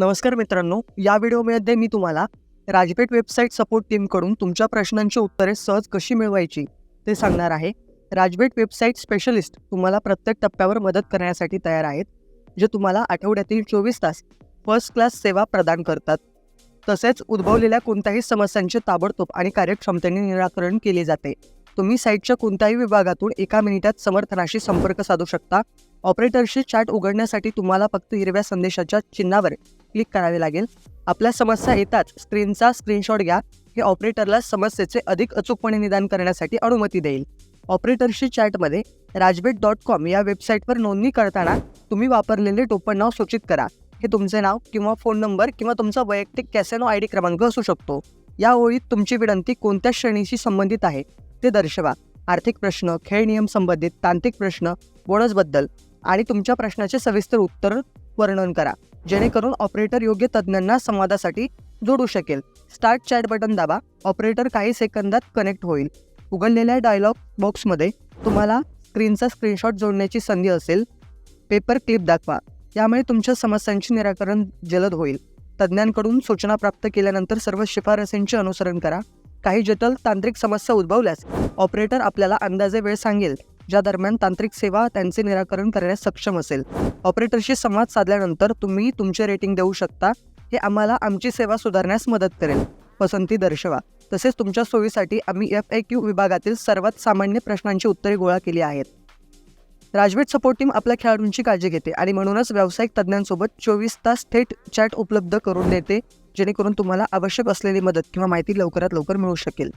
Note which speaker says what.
Speaker 1: नमस्कार मित्रांनो या व्हिडिओमध्ये मी तुम्हाला राजपेट वेबसाईट सपोर्ट टीमकडून तुमच्या प्रश्नांची उत्तरे सहज कशी मिळवायची ते सांगणार आहे. राजपेट वेबसाईट स्पेशलिस्ट तुम्हाला प्रत्येक टप्प्यावर मदत करण्यासाठी तयार आहेत जे तुम्हाला आठवड्यातील चोवीस तास फर्स्ट क्लास सेवा प्रदान करतात. तसेच उद्भवलेल्या कोणत्याही समस्यांचे ताबडतोब आणि कार्यक्षमतेने निराकरण केले जाते. तुम्ही साईटच्या कोणत्याही विभागातून एका मिनिटात समर्थनाशी संपर्क साधू शकता. ऑपरेटरशी चॅट उघडण्यासाठी तुम्हाला फक्त हिरव्या संदेशाच्या चिन्हावर क्लिक करावे लागेल. आपल्या समस्या येताच स्क्रीनचा स्क्रीनशॉट घ्या. हे ऑपरेटरला समस्येचे अधिक अचूकपणे निदान करण्यासाठी अनुमती देईल. ऑपरेटरशी चॅटमध्ये राजबेट डॉट कॉम या वेबसाईटवर नोंदणी करताना तुम्ही वापरलेले टोपण नाव सूचित करा. हे तुमचे नाव किंवा फोन नंबर किंवा तुमचा वैयक्तिक कॅसेनो आय डी क्रमांक असू शकतो. या ओळीत तुमची विनंती कोणत्या श्रेणीशी संबंधित आहे? ते दर्शवा. आर्थिक प्रश्न खेळ नियम संबंधित तांत्रिक प्रश्न बोनसबद्दल आणि तुमच्या प्रश्नाचे सविस्तर उत्तर वर्णन करा. जेणेकरून ऑपरेटर योग्य तज्ज्ञांना संवादासाठी जोडू शकेल. स्टार्ट चॅट बटन दाबा. ऑपरेटर काही सेकंदात कनेक्ट होईल. उघडलेल्या डायलॉग बॉक्समध्ये तुम्हाला स्क्रीनचा स्क्रीनशॉट जोडण्याची संधी असेल. पेपर क्लिप दाखवा. यामुळे तुमच्या समस्यांचे निराकरण जलद होईल. तज्ज्ञांकडून सूचना प्राप्त केल्यानंतर सर्व शिफारसींचे अनुसरण करा. काही जटल तांत्रिक समस्या उद्भवल्यास ऑपरेटर आपल्याला अंदाजे वेळ सांगेल ज्या दरम्यान तांत्रिक सेवा त्यांचे निराकरण करण्यास सक्षम असेल. ऑपरेटरशी संवाद साधल्यानंतर तुम्ही तुमचे रेटिंग देऊ शकता. हे आम्हाला आमची सेवा सुधारण्यास मदत करेल. पसंती दर्शवा. तसेच तुमच्या सोयीसाठी आम्ही एफ ए क्यू विभागातील सर्वात सामान्य प्रश्नांची उत्तरे गोळा केली आहेत. राजवेट सपोर्ट टीम आपल्या खेळाडूंची काळजी घेते आणि म्हणूनच व्यावसायिक तज्ज्ञांसोबत चोवीस तास थेट चॅट उपलब्ध करून देते. जेणेकरून तुम्हाला आवश्यक असलेली मदत किंवा माहिती लवकरात लवकर मिळू शकेल.